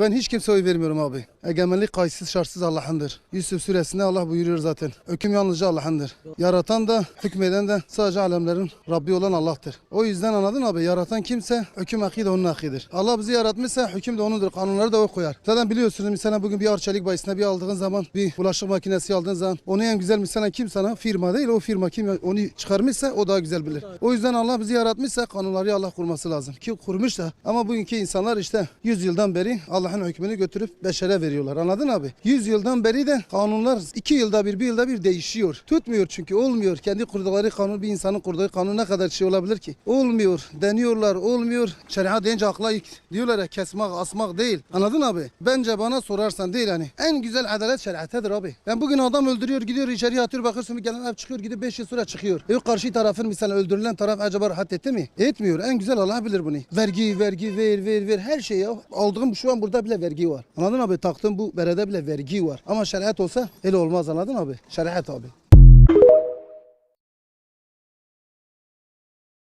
Ben hiç kimseye oy vermiyorum abi. Egemenlik kayıtsız şartsız Allah'ındır. Yusuf suresinde Allah buyuruyor zaten. Hüküm yalnızca Allah'ındır. Yaratan da hükmeden de sadece alemlerin Rabbi olan Allah'tır. O yüzden anladın abi yaratan kimse hüküm hakkı da onun hakkıdır. Allah bizi yaratmışsa hüküm de onudur. Kanunları da o koyar. Zaten biliyorsunuz mesela bugün bir arçelik bayisine bir aldığın zaman bir bulaşık makinesi aldığın zaman onu en güzel mesela kim sana firma değil o firma kim onu çıkarmışsa o daha güzel bilir. O yüzden Allah bizi yaratmışsa kanunları Allah kurması lazım. Ki kurmuş da ama bugünkü insanlar işte 100 yıldan beri Allah'ın hükmünü götürüp beşere veriyorlar. Anladın abi? 100 yıldan beri de kanunlar 2 yılda bir, bir yılda bir değişiyor. Tutmuyor çünkü olmuyor. Kendi kurdukları kanun bir insanın kurduğu kanun ne kadar şey olabilir ki? Olmuyor. Deniyorlar, olmuyor. Şeriat deyince akla ilk diyorlar ya kesmek, asmak değil. Anladın abi? Bence bana sorarsan değil hani. En güzel adalet şeriatedir abi. Ben bugün adam öldürüyor, gidiyor içeriye atıyor, bakıyorsun bir gelen ev çıkıyor, gidip 5 yıl sonra çıkıyor. E karşı tarafın mesela öldürülen taraf acaba rahat etti mi? Etmiyor. En güzel Allah bilir bunu. Vergi, vergi, ver, ver, ver. Her şey ya. Aldığım şu an burada bile vergi var. Anladın abi? Taktığım bu berede bile vergi var. Ama şeriat olsa öyle olmaz anladın abi? Şeriat abi.